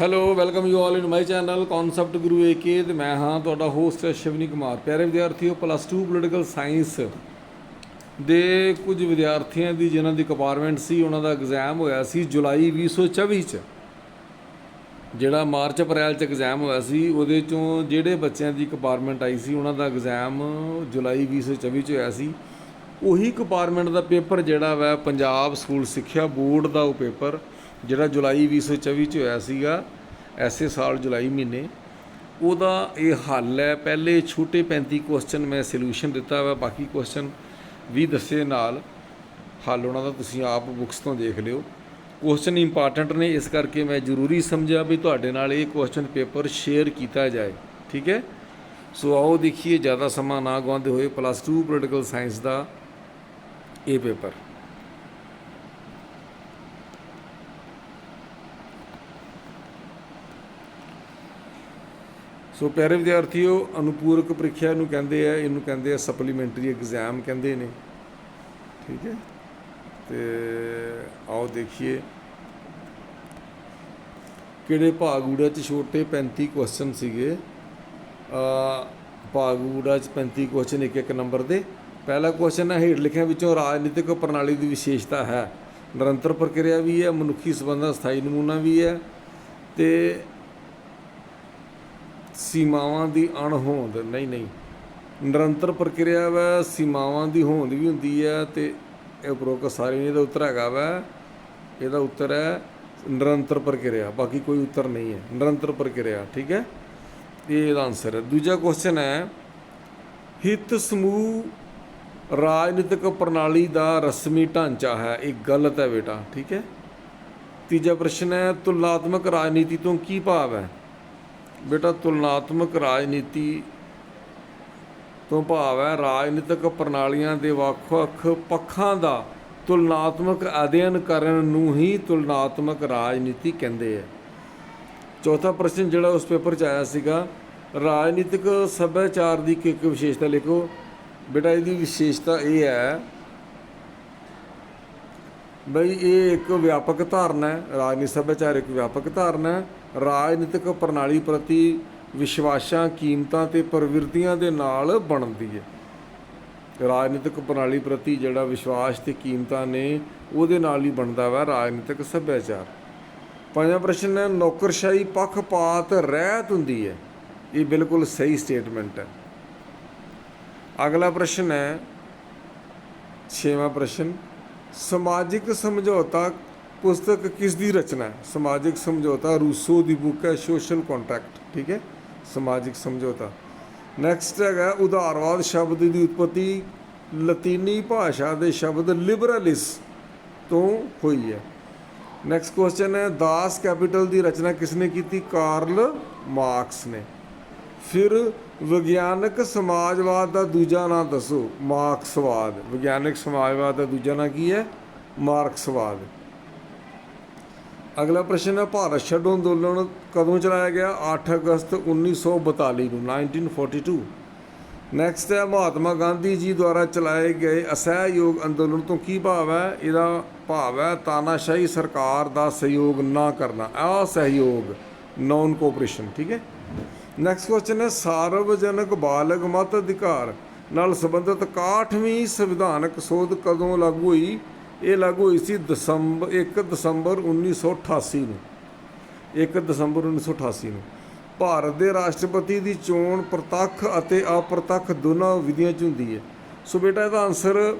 Hello welcome you all in my channel concept Guru AK ਤੇ ਮੈਂ ਹਾਂ ਤੁਹਾਡਾ ਹੋਸਟ ਸ਼ਿਵਨੀ ਕੁਮਾਰ। ਪਿਆਰੇ ਵਿਦਿਆਰਥੀਓ ਪਲੱਸ 2 ਪੋਲੀਟੀਕਲ ਸਾਇੰਸ ਦੇ ਕੁਝ ਵਿਦਿਆਰਥੀਆਂ ਦੀ ਜਿਨ੍ਹਾਂ ਦੀ ਕੰਪਾਰਟਮੈਂਟ ਸੀ, ਉਹਨਾਂ ਦਾ ਐਗਜ਼ਾਮ ਹੋਇਆ ਸੀ ਜੁਲਾਈ 2024 ਚ। ਜਿਹੜਾ ਮਾਰਚ ਅਪ੍ਰੈਲ ਚ ਐਗਜ਼ਾਮ ਹੋਇਆ ਸੀ, ਉਹਦੇ ਚੋਂ ਜਿਹੜੇ ਬੱਚਿਆਂ ਦੀ ਕੰਪਾਰਟਮੈਂਟ ਆਈ ਸੀ, ਉਹਨਾਂ ਦਾ ਐਗਜ਼ਾਮ ਜੁਲਾਈ 2024 ਚ ਹੋਇਆ ਸੀ। ਉਹੀ ਕੰਪਾਰਟਮੈਂਟ ਦਾ ਪੇਪਰ ਜਿਹੜਾ ਵਾ, ਪੰਜਾਬ ਸਕੂਲ ਸਿੱਖਿਆ ਬੋਰਡ ਦਾ ਉਹ ਪੇਪਰ ਜਿਹੜਾ ਜੁਲਾਈ 2024 ਚ ਹੋਇਆ ਸੀਗਾ, ਐਸੇ ਸਾਲ ਜੁਲਾਈ ਮਹੀਨੇ, ਉਹਦਾ ਇਹ ਹੱਲ ਹੈ, ਪਹਿਲੇ ਛੋਟੇ 35 ਕੁਐਸਚਨ ਮੈਂ ਸੋਲੂਸ਼ਨ ਦਿੱਤਾ ਵਾ, ਬਾਕੀ ਕੁਐਸਚਨ ਵੀ ਦੱਸੇ ਨਾਲ, ਹੱਲ ਉਹਨਾਂ ਦਾ ਤੁਸੀਂ ਆਪ ਬੁੱਕਸ ਤੋਂ ਦੇਖ ਲਿਓ। ਕੁਐਸਚਨ ਇੰਪੋਰਟੈਂਟ ਨੇ, ਇਸ ਕਰਕੇ ਮੈਂ ਜ਼ਰੂਰੀ ਸਮਝਿਆ ਵੀ ਤੁਹਾਡੇ ਨਾਲ ਇਹ ਕੁਐਸਚਨ ਪੇਪਰ ਸ਼ੇਅਰ ਕੀਤਾ ਜਾਏ, ਠੀਕ ਹੈ? ਸੋ ਆਓ ਦੇਖੀਏ, ਜ਼ਿਆਦਾ ਸਮਾਂ ਨਾ ਗਵਾਉਂਦੇ ਹੋਏ ਪਲੱਸ 2 ਪੋਲੀਟੀਕਲ ਸਾਇੰਸ ਦਾ ਇਹ ਪੇਪਰ ਸੋ ਪਿਆਰੇ ਵਿਦਿਆਰਥੀਓ, ਅਨੁਪੂਰਕ ਪ੍ਰੀਖਿਆ ਨੂੰ ਕਹਿੰਦੇ ਆ, ਇਹਨੂੰ ਕਹਿੰਦੇ ਆ ਸਪਲੀਮੈਂਟਰੀ ਐਗਜ਼ਾਮ ਕਹਿੰਦੇ ਨੇ। ਠੀਕ ਹੈ? ਤੇ ਆਓ ਦੇਖੀਏ। ਕਿਹੜੇ ਭਾਗੂੜਾ ਚ ਛੋਟੇ 35 ਕੁਐਸਚਨ ਸੀਗੇ? ਆ ਭਾਗੂੜਾ ਚ 35 ਕੁਐਸਚਨ ਇੱਕ ਇੱਕ ਨੰਬਰ ਦੇ। ਪਹਿਲਾ ਕੁਐਸਚਨ ਹੈ, ਹੇਠ ਲਿਖਿਆਂ ਵਿੱਚੋਂ ਰਾਜਨੀਤਿਕ ਪ੍ਰਣਾਲੀ ਦੀ ਵਿਸ਼ੇਸ਼ਤਾ ਹੈ। ਨਿਰੰਤਰ ਪ੍ਰਕਿਰਿਆ ਵੀ ਹੈ, ਮਨੁੱਖੀ ਸਬੰਧਾਂ ਸਥਾਈ ਨਮੂਨਾ ਵੀ ਹੈ। ਤੇ ਸੀਮਾਵਾਂ ਦੀ ਅਣਹੋਂਦ। ਨਹੀਂ ਨਹੀਂ। ਨਿਰੰਤਰ ਪ੍ਰਕਿਰਿਆ ਵਾ, ਸੀਮਾਵਾਂ ਦੀ ਹੋਂਦ ਵੀ ਹੁੰਦੀ ਹੈ ਤੇ ਇਹ ਉਪਰੋਕਤ ਸਾਰੇ ਇਹਦਾ ਉੱਤਰ ਹੈਗਾ ਵਾ। ਇਹਦਾ ਉੱਤਰ ਹੈ ਨਿਰੰਤਰ ਪ੍ਰਕਿਰਿਆ, ਬਾਕੀ ਕੋਈ ਉੱਤਰ ਨਹੀਂ ਹੈ ਨਿਰੰਤਰ ਪ੍ਰਕਿਰਿਆ, ਠੀਕ ਹੈ ਇਹ ਇਹਦਾ ਆਨਸਰ ਹੈ ਦੂਜਾ ਕੁਐਸਚਨ ਹੈ ਹਿੱਤ ਸਮੂਹ ਰਾਜਨੀਤਿਕ ਪ੍ਰਣਾਲੀ ਦਾ ਰਸਮੀ ਢਾਂਚਾ ਹੈ। ਇਹ ਗਲਤ ਹੈ ਬੇਟਾ, ਠੀਕ ਹੈ ਤੀਜਾ ਪ੍ਰਸ਼ਨ ਹੈ ਤੁਲਨਾਤਮਕ ਰਾਜਨੀਤੀ ਤੋਂ ਕੀ ਭਾਵ ਹੈ? ਬੇਟਾ, ਤੁਲਨਾਤਮਕ ਰਾਜਨੀਤੀ ਤੋਂ ਭਾਵ ਹੈ ਰਾਜਨੀਤਿਕ ਪ੍ਰਣਾਲੀਆਂ ਦੇ ਵੱਖ-ਵੱਖ ਪੱਖਾਂ ਦਾ ਤੁਲਨਾਤਮਕ ਅਧਿਐਨ ਕਰਨ ਨੂੰ ਹੀ ਤੁਲਨਾਤਮਕ ਰਾਜਨੀਤੀ ਕਹਿੰਦੇ ਆ। ਚੌਥਾ ਪ੍ਰਸ਼ਨ ਜਿਹੜਾ ਉਸ ਪੇਪਰ 'ਚ ਆਇਆ ਸੀਗਾ, ਰਾਜਨੀਤਿਕ ਸੱਭਿਆਚਾਰ ਦੀ ਇੱਕ ਇੱਕ ਵਿਸ਼ੇਸ਼ਤਾ ਲਿਖੋ। ਬੇਟਾ, ਇਹਦੀ ਵਿਸ਼ੇਸ਼ਤਾ ਇਹ ਹੈ ਬਈ ਇਹ ਇੱਕ ਵਿਆਪਕ ਧਾਰਨਾ ਹੈ, ਰਾਜਨੀਤਿਕ ਸੱਭਿਆਚਾਰ ਇੱਕ ਵਿਆਪਕ ਧਾਰਨਾ ਹੈ। ਰਾਜਨੀਤਿਕ ਪ੍ਰਣਾਲੀ ਪ੍ਰਤੀ ਵਿਸ਼ਵਾਸਾਂ, ਕੀਮਤਾਂ ਤੇ ਪ੍ਰਵਿਰਤੀਆਂ ਦੇ ਨਾਲ ਬਣਦੀ ਹੈ। ਰਾਜਨੀਤਿਕ ਪ੍ਰਣਾਲੀ ਪ੍ਰਤੀ ਜਿਹੜਾ ਵਿਸ਼ਵਾਸ ਤੇ ਕੀਮਤਾਂ ਨੇ, ਉਹਦੇ ਨਾਲ ਹੀ ਬਣਦਾ ਵਾ ਰਾਜਨੀਤਿਕ ਸੱਭਿਆਚਾਰ। ਪੰਜਵਾਂ ਪ੍ਰਸ਼ਨ ਹੈ, ਨੌਕਰਸ਼ਾਹੀ ਪੱਖਪਾਤ ਰਹਿਤ ਹੁੰਦੀ ਹੈ। ਇਹ ਬਿਲਕੁਲ ਸਹੀ ਸਟੇਟਮੈਂਟ ਹੈ। ਅਗਲਾ ਪ੍ਰਸ਼ਨ ਹੈ, ਛੇਵਾਂ ਪ੍ਰਸ਼ਨ, ਸਮਾਜਿਕ ਸਮਝੌਤਾ ਪੁਸਤਕ ਕਿਸ ਦੀ ਰਚਨਾ ਹੈ? ਸਮਾਜਿਕ ਸਮਝੌਤਾ ਰੂਸੋ ਦੀ ਬੁੱਕ ਹੈ ਸੋਸ਼ਲ ਕੰਟਰੈਕਟ ਠੀਕ ਹੈ? ਸਮਾਜਿਕ ਸਮਝੌਤਾ। ਨੈਕਸਟ ਹੈਗਾ ਉਦਾਰਵਾਦ ਸ਼ਬਦ ਦੀ ਉਤਪਤੀ, ਲਤੀਨੀ ਭਾਸ਼ਾ ਦੇ ਸ਼ਬਦ ਲਿਬਰਲਿਸ ਤੋਂ ਹੋਈ ਹੈ। ਨੈਕਸਟ ਕੁਐਸਚਨ ਹੈ, ਦਾਸ ਕੈਪੀਟਲ ਦੀ ਰਚਨਾ ਕਿਸਨੇ ਕੀਤੀ? ਕਾਰਲ ਮਾਰਕਸ ਨੇ। ਫਿਰ ਵਿਗਿਆਨਕ ਸਮਾਜਵਾਦ ਦਾ ਦੂਜਾ ਨਾਂ ਦੱਸੋ, ਮਾਰਕਸਵਾਦ। ਵਿਗਿਆਨਕ ਸਮਾਜਵਾਦ ਦਾ ਦੂਜਾ ਨਾਂ ਕੀ ਹੈ? ਮਾਰਕਸਵਾਦ। ਅਗਲਾ ਪ੍ਰਸ਼ਨ ਹੈ, ਭਾਰਤ ਛੱਡੋ ਅੰਦੋਲਨ ਕਦੋਂ ਚਲਾਇਆ ਗਿਆ? 8 ਅਗਸਤ 1942 ਨੂੰ 1942 ਨੈਕਸਟ ਹੈ, ਮਹਾਤਮਾ ਗਾਂਧੀ ਜੀ ਦੁਆਰਾ ਚਲਾਏ ਗਏ ਅਸਹਿਯੋਗ ਅੰਦੋਲਨ ਤੋਂ ਕੀ ਭਾਵ ਹੈ? ਇਹਦਾ ਭਾਵ ਹੈ, ਤਾਨਾਸ਼ਾਹੀ ਸਰਕਾਰ ਦਾ ਸਹਿਯੋਗ ਨਾ ਕਰਨਾ। ਅਸਹਿਯੋਗ ਨਾਨ ਕੋਆਪਰੇਸ਼ਨ ਠੀਕ ਹੈ? ਨੈਕਸਟ ਕੁਐਸਚਨ ਹੈ, ਸਾਰਵਜਨਕ ਬਾਲਗ ਮਤ ਅਧਿਕਾਰ ਨਾਲ ਸੰਬੰਧਿਤ 61ਵੀਂ ਸੰਵਿਧਾਨਕ ਸੋਧ ਕਦੋਂ ਲਾਗੂ ਹੋਈ? ਇਹ ਲਾਗੂ ਹੋਈ ਸੀ ਦਸੰਬਰ 1 ਦਸੰਬਰ 1988 ਨੂੰ। 1 ਦਸੰਬਰ 1988 ਨੂੰ। ਭਾਰਤ ਦੇ ਰਾਸ਼ਟਰਪਤੀ ਦੀ ਚੋਣ ਪ੍ਰਤੱਖ ਅਤੇ ਅਪ੍ਰਤੱਖ ਦੋਨਾਂ ਵਿਧੀਆਂ 'ਚ ਹੁੰਦੀ ਹੈ। ਸੋ ਬੇਟਾ, ਇਹਦਾ ਆਨਸਰ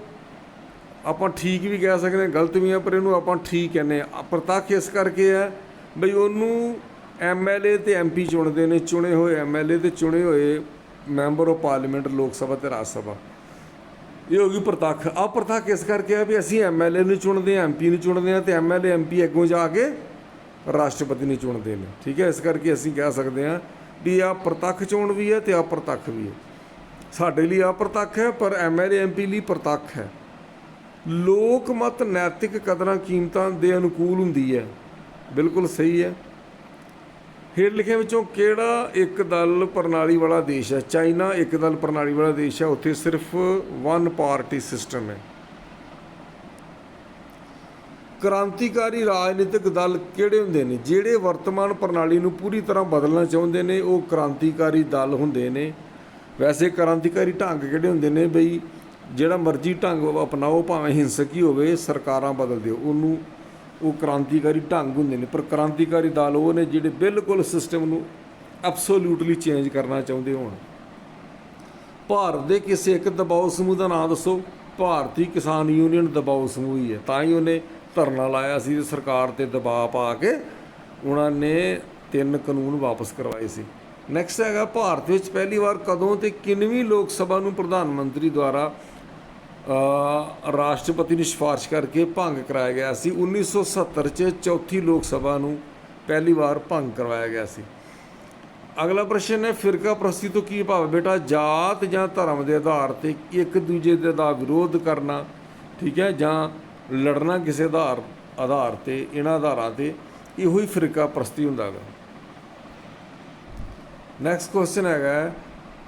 ਆਪਾਂ ਠੀਕ ਵੀ ਕਹਿ ਸਕਦੇ ਹਾਂ, ਗਲਤ ਵੀ ਹੈ, ਪਰ ਇਹਨੂੰ ਆਪਾਂ ਠੀਕ ਕਹਿੰਦੇ ਆ ਪ੍ਰਤੱਖ ਇਸ ਕਰਕੇ ਹੈ ਬਈ ਉਹਨੂੰ ਐਮਐਲਏ ਤੇ ਐਮਪੀ ਚੁਣਦੇ ਨੇ। ਚੁਣੇ ਹੋਏ ਐਮਐਲਏ ਤੇ ਚੁਣੇ ਹੋਏ ਮੈਂਬਰ ਆਫ ਪਾਰਲੀਮੈਂਟ, ਲੋਕ ਸਭਾ ਤੇ ਰਾਜ ਸਭਾ। ਇਹ ਹੋ ਗਈ ਪ੍ਰਤੱਖ। ਅਪ੍ਰਤੱਖ ਇਸ ਕਰਕੇ ਆ ਵੀ ਅਸੀਂ ਐਮਐਲਏ ਨੂੰ ਚੁਣਦੇ ਹਾਂ ਐਮਪੀ ਨੂੰ ਚੁਣਦੇ ਹਾਂ ਤੇ ਐਮਐਲਏ ਐਮਪੀ ਅੱਗੋਂ ਜਾ ਕੇ ਰਾਸ਼ਟਰਪਤੀ ਨੂੰ ਚੁਣਦੇ ਨੇ। ਠੀਕ ਹੈ, ਇਸ ਕਰਕੇ ਅਸੀਂ ਕਹਿ ਸਕਦੇ ਹਾਂ ਵੀ ਆ ਪ੍ਰਤੱਖ ਚੋਣ ਵੀ ਹੈ ਤੇ ਅਪ੍ਰਤੱਖ ਵੀ ਹੈ। ਸਾਡੇ ਲਈ ਅਪ੍ਰਤੱਖ ਹੈ, ਪਰ ਐਮਐਲਏ ਐਮਪੀ ਲਈ ਪ੍ਰਤੱਖ ਹੈ। ਲੋਕ ਮਤ ਨੈਤਿਕ ਕਦਰਾਂ ਕੀਮਤਾਂ ਦੇ ਅਨੁਕੂਲ ਹੁੰਦੀ ਹੈ। ਬਿਲਕੁਲ ਸਹੀ ਹੈ। ਹੇਠ ਲਿਖੇ ਵਿੱਚੋਂ ਕਿਹੜਾ ਇੱਕ ਦਲ ਪ੍ਰਣਾਲੀ ਵਾਲਾ ਦੇਸ਼ ਹੈ? ਚਾਈਨਾ ਇੱਕ ਦਲ ਪ੍ਰਣਾਲੀ ਵਾਲਾ ਦੇਸ਼ ਹੈ। ਉੱਥੇ ਸਿਰਫ ਵਨ ਪਾਰਟੀ ਸਿਸਟਮ ਹੈ। ਕ੍ਰਾਂਤੀਕਾਰੀ ਰਾਜਨੀਤਿਕ ਦਲ ਕਿਹੜੇ ਹੁੰਦੇ ਨੇ? ਜਿਹੜੇ ਵਰਤਮਾਨ ਪ੍ਰਣਾਲੀ ਨੂੰ ਪੂਰੀ ਤਰ੍ਹਾਂ ਬਦਲਣਾ ਚਾਹੁੰਦੇ ਨੇ, ਉਹ ਕ੍ਰਾਂਤੀਕਾਰੀ ਦਲ ਹੁੰਦੇ ਨੇ। ਵੈਸੇ ਕ੍ਰਾਂਤੀਕਾਰੀ ਢੰਗ ਕਿਹੜੇ ਹੁੰਦੇ ਨੇ? ਬਈ ਜਿਹੜਾ ਮਰਜ਼ੀ ਢੰਗ ਅਪਣਾਓ, ਭਾਵੇਂ ਹਿੰਸਕ ਹੀ ਹੋਵੇ, ਸਰਕਾਰਾਂ ਬਦਲ ਦਿਓ। ਉਹਨੂੰ ਉਹ ਕ੍ਰਾਂਤੀਕਾਰੀ ਢੰਗ ਹੁੰਦੇ ਨੇ, ਪਰ ਕ੍ਰਾਂਤੀਕਾਰੀ ਦਲ ਉਹ ਨੇ ਜਿਹੜੇ ਬਿਲਕੁਲ ਸਿਸਟਮ ਨੂੰ ਐਬਸੋਲੂਟਲੀ ਚੇਂਜ ਕਰਨਾ ਚਾਹੁੰਦੇ ਹੋਣ। ਭਾਰਤ ਦੇ ਕਿਸੇ ਇੱਕ ਦਬਾਅ ਸਮੂਹ ਦਾ ਨਾਮ ਦੱਸੋ, ਭਾਰਤੀ ਕਿਸਾਨ ਯੂਨੀਅਨ ਦਬਾਅ ਸਮੂਹ ਹੀ ਹੈ, ਤਾਂ ਹੀ ਉਹਨੇ ਧਰਨਾ ਲਾਇਆ ਸੀ ਤੇ ਸਰਕਾਰ ਤੇ ਦਬਾਅ ਪਾ ਕੇ ਉਹਨਾਂ ਨੇ ਤਿੰਨ ਕਾਨੂੰਨ ਵਾਪਸ ਕਰਵਾਏ ਸੀ। ਨੈਕਸਟ ਹੈਗਾ, ਭਾਰਤ ਵਿੱਚ ਪਹਿਲੀ ਵਾਰ ਕਦੋਂ ਤੇ ਕਿੰਨਵੀਂ ਲੋਕ ਸਭਾ ਨੂੰ ਪ੍ਰਧਾਨ ਮੰਤਰੀ ਦੁਆਰਾ ਰਾਸ਼ਟਰਪਤੀ ਨੂੰ ਸਿਫਾਰਿਸ਼ ਕਰਕੇ ਭੰਗ ਕਰਾਇਆ ਗਿਆ ਸੀ। 1970 ਚ ਚੌਥੀ ਲੋਕ ਸਭਾ ਨੂੰ ਪਹਿਲੀ ਵਾਰ ਭੰਗ ਕਰਵਾਇਆ ਗਿਆ ਸੀ। ਅਗਲਾ ਪ੍ਰਸ਼ਨ ਹੈ, ਫਿਰਕਾ ਪ੍ਰਸਤੀ ਤੋਂ ਕੀ ਭਾਵ ਬੇਟਾ, ਜਾਤ ਜਾਂ ਧਰਮ ਦੇ ਆਧਾਰ ਤੇ ਇੱਕ ਦੂਜੇ ਦੇ ਦਾ ਵਿਰੋਧ ਕਰਨਾ, ਠੀਕ ਹੈ, ਜਾਂ ਲੜਨਾ ਕਿਸੇ ਆਧਾਰ ਆਧਾਰ ਤੇ, ਇਹਨਾਂ ਆਧਾਰਾਂ ਤੇ, ਇਹੋ ਹੀ ਫਿਰਕਾ ਪ੍ਰਸਤੀ ਹੁੰਦਾ ਹੈ ਨੈਕਸਟ ਕੁਐਸਚਨ ਹੈਗਾ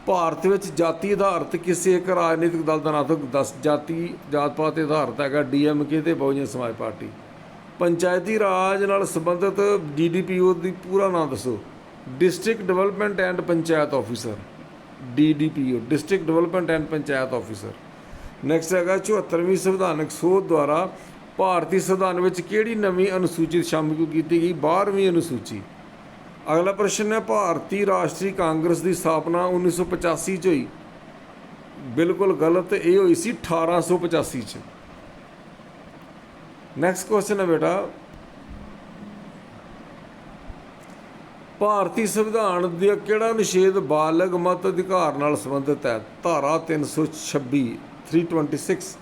ਭਾਰਤ ਵਿੱਚ ਜਾਤੀ ਆਧਾਰਿਤ ਕਿਸੇ ਇੱਕ ਰਾਜਨੀਤਿਕ ਦਲ ਦਾ ਨਾਂ ਤੋਂ 10 ਜਾਤੀ ਜਾਤ ਪਾਤ ਤੇ ਆਧਾਰਿਤ ਹੈਗਾ ਡੀਐਮਕੇ ਤੇ ਬਹੁਜਨ ਸਮਾਜ ਪਾਰਟੀ। ਪੰਚਾਇਤੀ ਰਾਜ ਨਾਲ ਸੰਬੰਧਿਤ ਡੀਡੀਪੀਓ ਦੀ ਪੂਰਾ ਨਾਮ ਦੱਸੋ। District development and panchayat officer DDPO district development and panchayat officer next ਹੈਗਾ 74ਵੀਂ ਸੰਵਿਧਾਨਕ ਸੋਧ ਦੁਆਰਾ ਭਾਰਤੀ ਸੰਵਿਧਾਨ ਵਿੱਚ ਕਿਹੜੀ ਨਵੀਂ ਅਨੁਸੂਚੀ ਸ਼ਾਮਿਲ ਕੀਤੀ ਗਈ? 12ਵੀਂ ਅਨੁਸੂਚੀ। ਅਗਲਾ ਪ੍ਰਸ਼ਨ ਹੈ, ਭਾਰਤੀ ਰਾਸ਼ਟਰੀ ਕਾਂਗਰਸ ਦੀ ਸਥਾਪਨਾ 1985 ਚ ਹੋਈ। ਬਿਲਕੁਲ ਗਲਤ ਇਹ ਹੋਈ ਸੀ 1885 ਚ। ਨੈਕਸਟ ਕੁਐਸਚਨ ਹੈ ਬੇਟਾ। ਭਾਰਤੀ ਸੰਵਿਧਾਨ ਦਾ ਕਿਹੜਾ ਨਿਸ਼ੇਧ ਬਾਲਗ ਮਤ ਅਧਿਕਾਰ ਨਾਲ ਸੰਬੰਧਿਤ ਹੈ? ਧਾਰਾ 326 326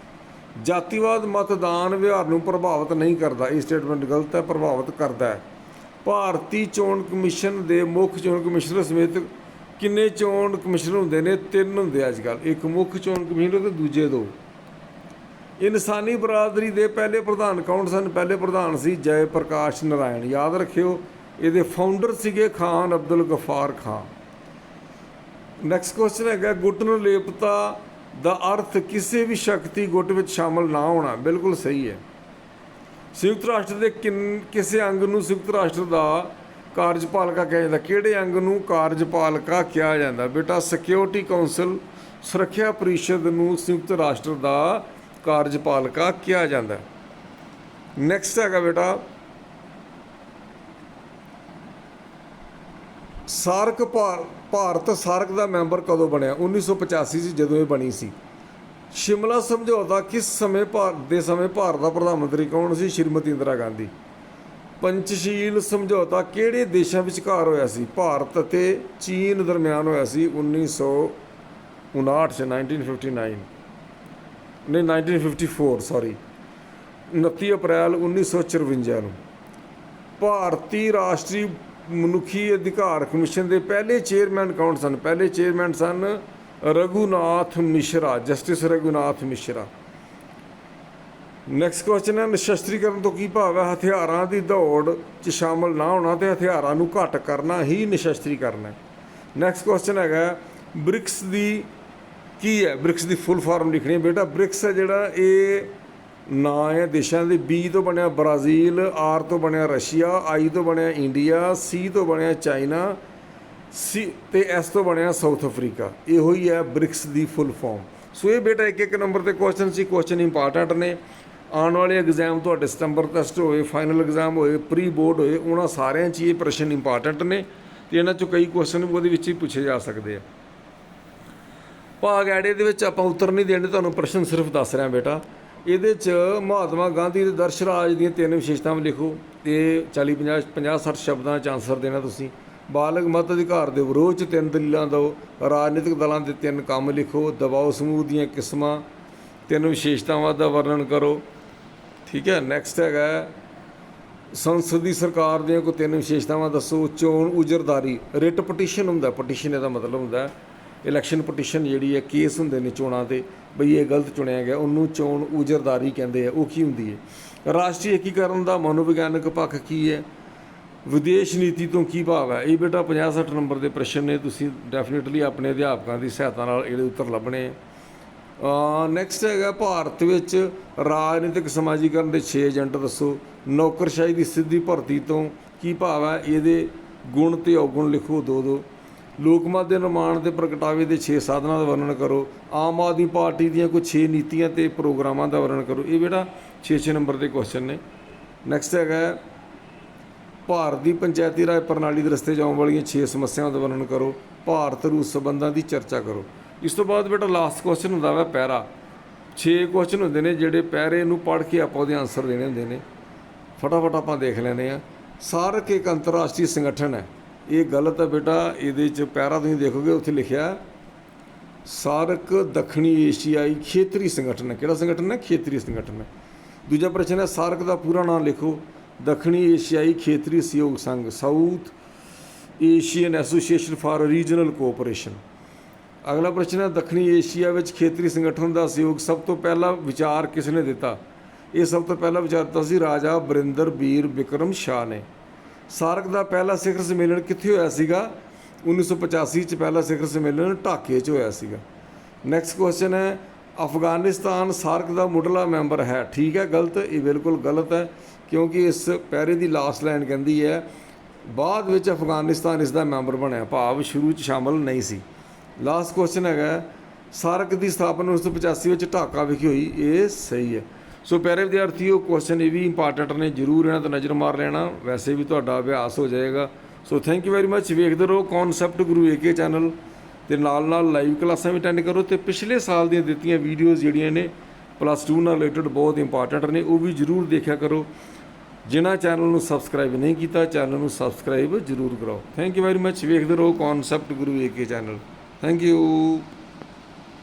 ਜਾਤੀਵਾਦ ਮਤਦਾਨ ਵਿਹਾਰ ਨੂੰ ਪ੍ਰਭਾਵਿਤ ਨਹੀਂ ਕਰਦਾ। ਇਹ ਸਟੇਟਮੈਂਟ ਗਲਤ ਹੈ, ਪ੍ਰਭਾਵਿਤ ਕਰਦਾ ਹੈ। ਭਾਰਤੀ ਚੋਣ ਕਮਿਸ਼ਨ ਦੇ ਮੁੱਖ ਚੋਣ ਕਮਿਸ਼ਨਰ ਸਮੇਤ ਕਿੰਨੇ ਚੋਣ ਕਮਿਸ਼ਨਰ ਹੁੰਦੇ ਨੇ? ਤਿੰਨ ਹੁੰਦੇ ਅੱਜ ਕੱਲ ਇੱਕ ਮੁੱਖ ਚੋਣ ਕਮਿਸ਼ਨਰ ਤੇ ਦੂਜੇ ਦੋ। ਇਨਸਾਨੀ ਬਰਾਦਰੀ ਦੇ ਪਹਿਲੇ ਪ੍ਰਧਾਨ ਕੌਣ ਸਨ? ਪਹਿਲੇ ਪ੍ਰਧਾਨ ਸੀ ਜੈ ਪ੍ਰਕਾਸ਼ ਨਾਰਾਇਣ। ਯਾਦ ਰੱਖਿਓ, ਇਹਦੇ ਫਾਊਂਡਰ ਸੀਗੇ ਖਾਨ ਅਬਦੁਲ ਗਫਾਰ ਖਾਨ। ਨੈਕਸਟ ਕੁਐਸਚਨ ਹੈਗਾ, ਗੁੱਟ ਨੂੰ ਲੇਪਤਾ ਦਾ ਅਰਥ ਕਿਸੇ ਵੀ ਸ਼ਕਤੀ ਗੁੱਟ ਵਿੱਚ ਸ਼ਾਮਲ ਨਾ ਹੋਣਾ। ਬਿਲਕੁਲ ਸਹੀ ਹੈ। ਸੰਯੁਕਤ ਰਾਸ਼ਟਰ ਦੇ ਕਿੰਨ- ਕਿਸੇ ਅੰਗ ਨੂੰ ਸੰਯੁਕਤ ਰਾਸ਼ਟਰ ਦਾ ਕਾਰਜਪਾਲਿਕਾ ਕਿਹਾ ਜਾਂਦਾ, ਕਿਹੜੇ ਅੰਗ ਨੂੰ ਕਾਰਜਪਾਲਕਾ ਕਿਹਾ ਜਾਂਦਾ? ਬੇਟਾ ਸਿਕਿਉਰਿਟੀ ਕਾਉਂਸਲ ਸੁਰੱਖਿਆ ਪਰਿਸ਼ਦ ਨੂੰ ਸੰਯੁਕਤ ਰਾਸ਼ਟਰ ਦਾ ਕਾਰਜਪਾਲਕਾ ਕਿਹਾ ਜਾਂਦਾ। ਨੈਕਸਟ ਹੈਗਾ ਬੇਟਾ, ਸਾਰਕ ਭਾਰ- ਭਾਰਤ ਸਾਰਕ ਦਾ ਮੈਂਬਰ ਕਦੋਂ ਬਣਿਆ? 1985 ਚ ਜਦੋਂ ਇਹ ਬਣੀ ਸੀ। ਸ਼ਿਮਲਾ ਸਮਝੌਤਾ ਕਿਸ ਸਮੇਂ ਭਾਰਤ ਦੇ ਸਮੇਂ ਭਾਰਤ ਦਾ ਪ੍ਰਧਾਨ ਮੰਤਰੀ ਕੌਣ ਸੀ? ਸ਼੍ਰੀਮਤੀ ਇੰਦਰਾ ਗਾਂਧੀ। ਪੰਚਸ਼ੀਲ ਸਮਝੌਤਾ ਕਿਹੜੇ ਦੇਸ਼ਾਂ ਵਿਚਕਾਰ ਹੋਇਆ ਸੀ? ਭਾਰਤ ਅਤੇ ਚੀਨ ਦਰਮਿਆਨ ਹੋਇਆ ਸੀ 1959 ਚ 1959 ਨਹੀਂ 1954 ਸੌਰੀ 29 ਅਪ੍ਰੈਲ 1954 ਨੂੰ। ਭਾਰਤੀ ਰਾਸ਼ਟਰੀ ਮਨੁੱਖੀ ਅਧਿਕਾਰ ਕਮਿਸ਼ਨ ਦੇ ਪਹਿਲੇ ਚੇਅਰਮੈਨ ਕੌਣ ਸਨ? ਪਹਿਲੇ ਚੇਅਰਮੈਨ ਸਨ Raghunath Mishra justice Raghunath Mishra next question ਹੈ ਨਿਸ਼ਸਤਰੀਕਰਨ ਤੋਂ ਕੀ ਭਾਵ ਹੈ ਹਥਿਆਰਾਂ ਦੀ ਦੌੜ 'ਚ ਸ਼ਾਮਲ ਨਾ ਹੋਣਾ ਤੇ ਹਥਿਆਰਾਂ ਨੂੰ ਘੱਟ ਕਰਨਾ ਹੀ ਨਿਸ਼ਸਤਰੀਕਰਨ ਹੈ ਨੈਕਸਟ ਕੁਐਸਚਨ ਹੈਗਾ ਬ੍ਰਿਕਸ ਦੀ ਕੀ ਹੈ ਬ੍ਰਿਕਸ ਦੀ ਫੁੱਲ ਫਾਰਮ ਲਿਖਣੀ ਹੈ ਬੇਟਾ ਬ੍ਰਿਕਸ ਹੈ ਜਿਹੜਾ ਇਹ ਨਾਂ ਹੈ ਦੇਸ਼ਾਂ ਦੇ ਬੀ ਤੋਂ ਬਣਿਆ ਬ੍ਰਾਜ਼ੀਲ ਆਰ ਤੋਂ ਬਣਿਆ ਰਸ਼ੀਆ ਆਈ ਤੋਂ ਬਣਿਆ ਇੰਡੀਆ ਸੀ ਤੋਂ ਬਣਿਆ ਚਾਈਨਾ ਸੀ ਤੇ ਇਸ ਤੋਂ ਬਣਿਆ ਸਾਊਥ ਅਫਰੀਕਾ। ਇਹੋ ਹੀ ਹੈ ਬ੍ਰਿਕਸ ਦੀ ਫੁੱਲ ਫਾਰਮ। ਸੋ ਇਹ ਬੇਟਾ ਇੱਕ ਇੱਕ ਨੰਬਰ ਤੇ ਕੁਐਸਚਨ ਸੀ ਕੁਐਸਚਨ ਇੰਪੋਰਟੈਂਟ ਨੇ। ਆਉਣ ਵਾਲੇ ਐਗਜ਼ਾਮ ਤੁਹਾਡੇ ਸਤੰਬਰ ਟੈਸਟ ਹੋਏ ਫਾਈਨਲ ਐਗਜ਼ਾਮ ਹੋਏ ਪ੍ਰੀ ਬੋਰਡ ਹੋਏ, ਉਹਨਾਂ ਸਾਰਿਆਂ 'ਚ ਹੀ ਇਹ ਪ੍ਰਸ਼ਨ ਇੰਪੋਰਟੈਂਟ ਨੇ ਤੇ ਇਹਨਾਂ 'ਚੋਂ ਕਈ ਕੁਐਸਚਨ ਉਹਦੇ ਵਿੱਚ ਹੀ ਪੁੱਛੇ ਜਾ ਸਕਦੇ ਆ। ਭਾਗ ਐੜੇ ਦੇ ਵਿੱਚ ਆਪਾਂ ਉੱਤਰ ਨਹੀਂ ਦੇਣੇ, ਤੁਹਾਨੂੰ ਪ੍ਰਸ਼ਨ ਸਿਰਫ ਦੱਸ ਰਿਹਾ ਬੇਟਾ। ਇਹਦੇ 'ਚ ਮਹਾਤਮਾ ਗਾਂਧੀ ਦੇ ਦਰਸ਼ ਰਾਜ ਦੀਆਂ ਤਿੰਨ ਵਿਸ਼ੇਸ਼ਤਾਵਾਂ ਲਿਖੋ ਤੇ 40 50 50 60 ਸ਼ਬਦਾਂ 'ਚ ਆਨਸਰ ਦੇਣਾ ਤੁਸੀਂ। ਬਾਲਗ ਮਤ ਅਧਿਕਾਰ ਦੇ ਵਿਰੋਧ 'ਚ ਤਿੰਨ ਦਲੀਲਾਂ ਦਿਓ ਰਾਜਨੀਤਿਕ ਦਲਾਂ ਦੇ ਤਿੰਨ ਕੰਮ ਲਿਖੋ ਦਬਾਅ ਸਮੂਹ ਦੀਆਂ ਕਿਸਮਾਂ, ਤਿੰਨ ਵਿਸ਼ੇਸ਼ਤਾਵਾਂ ਦਾ ਵਰਣਨ ਕਰੋ। ਠੀਕ ਹੈ ਨੈਕਸਟ ਹੈਗਾ ਸੰਸਦੀ ਸਰਕਾਰ ਦੀਆਂ ਕੋਈ ਤਿੰਨ ਵਿਸ਼ੇਸ਼ਤਾਵਾਂ ਦੱਸੋ, ਚੋਣ ਉਜਰਦਾਰੀ, ਰਿਟ ਪਟੀਸ਼ਨ ਹੁੰਦਾ, ਪਟੀਸ਼ਨ ਇਹਦਾ ਮਤਲਬ ਹੁੰਦਾ ਇਲੈਕਸ਼ਨ ਪਟੀਸ਼ਨ ਜਿਹੜੀ ਹੈ, ਕੇਸ ਹੁੰਦੇ ਨੇ ਚੋਣਾਂ ਤੇ, ਬਈ ਇਹ ਗਲਤ ਚੁਣਿਆ ਗਿਆ, ਉਹਨੂੰ ਚੋਣ ਉਜਰਦਾਰੀ ਕਹਿੰਦੇ ਆ, ਉਹ ਕੀ ਹੁੰਦੀ ਹੈ? ਰਾਸ਼ਟਰੀ ਏਕੀਕਰਨ ਦਾ ਮਨੋਵਿਗਿਆਨਕ ਪੱਖ ਕੀ ਹੈ? ਵਿਦੇਸ਼ ਨੀਤੀ ਤੋਂ ਕੀ ਭਾਵ ਹੈ? ਇਹ ਬੇਟਾ 50 60 ਨੰਬਰ ਦੇ ਪ੍ਰਸ਼ਨ ਨੇ। ਤੁਸੀਂ ਡੈਫੀਨਿਟਲੀ ਆਪਣੇ ਅਧਿਆਪਕਾਂ ਦੀ ਸਹਾਇਤਾ ਨਾਲ ਇਹਦੇ ਉੱਤਰ ਲੱਭਣੇ। ਆ। ਨੈਕਸਟ ਹੈਗਾ ਭਾਰਤ ਵਿੱਚ ਰਾਜਨੀਤਿਕ ਸਮਾਜੀਕਰਨ ਦੇ 6 ਏਜੰਟ ਦੱਸੋ। ਨੌਕਰਸ਼ਾਹੀ ਦੀ ਸਿੱਧੀ ਭਰਤੀ ਤੋਂ ਕੀ ਭਾਵ ਹੈ? ਇਹਦੇ ਗੁਣ ਤੇ ਔਗੁਣ ਲਿਖੋ ਦੋ ਦੋ। ਲੋਕਮਤ ਦੇ ਨਿਰਮਾਣ ਤੇ ਪ੍ਰਗਟਾਵੇ ਦੇ 6 ਸਾਧਨਾਂ ਦਾ ਵਰਣਨ ਕਰੋ। ਆਮ ਆਦਮੀ ਪਾਰਟੀ ਦੀਆਂ ਕੁਝ 6 ਨੀਤੀਆਂ ਤੇ ਪ੍ਰੋਗਰਾਮਾਂ ਦਾ ਵਰਣਨ ਕਰੋ। ਇਹ ਬੇਟਾ 6-6 ਨੰਬਰ ਦੇ ਕੁਐਸਚਨ ਨੇ। ਨੈਕਸਟ ਹੈਗਾ ਭਾਰਤ ਦੀ ਪੰਚਾਇਤੀ ਰਾਜ ਪ੍ਰਣਾਲੀ ਦੇ ਰਸਤੇ ਜਾਣ ਵਾਲੀਆਂ 6 ਸਮੱਸਿਆਵਾਂ ਦਾ ਵਰਣਨ ਕਰੋ, ਭਾਰਤ ਰੂਸ ਸਬੰਧਾਂ ਦੀ ਚਰਚਾ ਕਰੋ। ਇਸ ਤੋਂ ਬਾਅਦ ਬੇਟਾ ਲਾਸਟ ਕੁਐਸਚਨ ਹੁੰਦਾ ਵਾ ਪੈਰਾ। 6 ਕੁਐਸਚਨ ਹੁੰਦੇ ਨੇ ਜਿਹੜੇ ਪੈਰੇ ਨੂੰ ਪੜ੍ਹ ਕੇ ਆਪਾਂ ਉਹਦੇ ਆਨਸਰ ਦੇਣੇ ਹੁੰਦੇ ਨੇ। ਫਟਾਫਟ ਆਪਾਂ ਦੇਖ ਲੈਂਦੇ ਆ ਸਾਰਕ ਇੱਕ ਅੰਤਰਰਾਸ਼ਟਰੀ ਸੰਗਠਨ ਹੈ। ਇਹ ਗਲਤ ਹੈ ਬੇਟਾ, ਇਹਦੇ 'ਚ ਪੈਰਾ ਤੁਸੀਂ ਦੇਖੋਗੇ, ਉੱਥੇ ਲਿਖਿਆ ਸਾਰਕ ਦੱਖਣੀ ਏਸ਼ੀਆਈ ਖੇਤਰੀ ਸੰਗਠਨ ਹੈ। ਕਿਹੜਾ ਸੰਗਠਨ ਹੈ? ਖੇਤਰੀ ਸੰਗਠਨ ਹੈ। ਦੂਜਾ ਪ੍ਰਸ਼ਨ ਹੈ, ਸਾਰਕ ਦਾ ਪੂਰਾ ਨਾਮ ਲਿਖੋ। ਦੱਖਣੀ ਏਸ਼ੀਆਈ ਖੇਤਰੀ ਸਹਿਯੋਗ ਸੰਘ, South Asian association for regional cooperation. ਅਗਲਾ ਪ੍ਰਸ਼ਨ ਹੈ, ਦੱਖਣੀ ਏਸ਼ੀਆ ਵਿੱਚ ਖੇਤਰੀ ਸੰਗਠਨ ਦਾ ਸਹਿਯੋਗ ਸਭ ਤੋਂ ਪਹਿਲਾ ਵਿਚਾਰ ਕਿਸ ਨੇ ਦਿੱਤਾ? ਇਹ ਸਭ ਤੋਂ ਪਹਿਲਾ ਵਿਚਾਰ ਦਿੱਤਾ ਸੀ ਰਾਜਾ ਬਰਿੰਦਰ ਬੀਰ ਵਿਕਰਮ ਸ਼ਾਹ ਨੇ। ਸਾਰਕ ਦਾ ਪਹਿਲਾ ਸਿਖਰ ਸੰਮੇਲਨ ਕਿੱਥੇ ਹੋਇਆ ਸੀਗਾ? 1985 ਚ ਪਹਿਲਾ ਸਿਖਰ ਸੰਮੇਲਨ ਢਾਕੇ 'ਚ ਹੋਇਆ ਸੀਗਾ। ਨੈਕਸਟ ਕੁਐਸਚਨ ਹੈ ਅਫਗਾਨਿਸਤਾਨ ਸਾਰਕ ਦਾ ਮੁੱਢਲਾ ਮੈਂਬਰ ਹੈ। ਠੀਕ ਹੈ, ਗਲਤ, ਇਹ ਬਿਲਕੁਲ ਗਲਤ ਹੈ, ਕਿਉਂਕਿ ਇਸ ਪੈਰੇ ਦੀ ਲਾਸਟ ਲਾਈਨ ਕਹਿੰਦੀ ਹੈ, ਬਾਅਦ ਵਿੱਚ ਅਫਗਾਨਿਸਤਾਨ ਇਸ ਦਾ ਮੈਂਬਰ ਬਣਿਆ। ਭਾਵ ਸ਼ੁਰੂ 'ਚ ਸ਼ਾਮਲ ਨਹੀਂ ਸੀ। ਲਾਸਟ ਕੁਐਸਚਨ ਹੈਗਾ, ਸਾਰਕ ਦੀ ਸਥਾਪਨਾ 1985 ਵਿੱਚ ਢਾਕਾ ਵਿਖੇ ਹੋਈ, ਇਹ ਸਹੀ ਹੈ। ਸੋ ਪਿਆਰੇ ਵਿਦਿਆਰਥੀਓ ਕੁਐਸਚਨ ਇਹ ਵੀ ਇੰਪੋਰਟੈਂਟ ਨੇ, ਜਰੂਰ ਇਹਨਾਂ ਤੇ ਨਜ਼ਰ ਮਾਰ ਲੈਣਾ, ਵੈਸੇ ਵੀ ਤੁਹਾਡਾ ਅਭਿਆਸ ਹੋ ਜਾਏਗਾ। So thank you very much ਵੇਖਦੇ ਰਹੋ ਕਨਸੈਪਟ ਗੁਰੂ ਏਕੇ ਚੈਨਲ ਤੇ ਨਾਲ ਨਾਲ ਲਾਈਵ ਕਲਾਸਾਂ ਵੀ ਅਟੈਂਡ ਕਰੋ ਤੇ ਪਿਛਲੇ ਸਾਲ ਦੀਆਂ ਦਿੱਤੀਆਂ ਵੀਡੀਓਜ਼ ਜਿਹੜੀਆਂ ਨੇ ਪਲੱਸ 2 ਨਾਲ ਰਿਲੇਟਡ ਬਹੁਤ ਇੰਪੋਰਟੈਂਟ ਨੇ, ਉਹ ਵੀ ਜਰੂਰ ਦੇਖਿਆ ਕਰੋ। ਜਿਨ੍ਹਾਂ ਚੈਨਲ ਨੂੰ ਸਬਸਕ੍ਰਾਈਬ ਨਹੀਂ ਕੀਤਾ ਚੈਨਲ ਨੂੰ ਸਬਸਕ੍ਰਾਈਬ ਜਰੂਰ ਕਰਾਓ। ਥੈਂਕ ਯੂ ਵੈਰੀ ਮੱਚ ਵੇਖਦੇ ਰਹੋ concept Guru AK channel thank you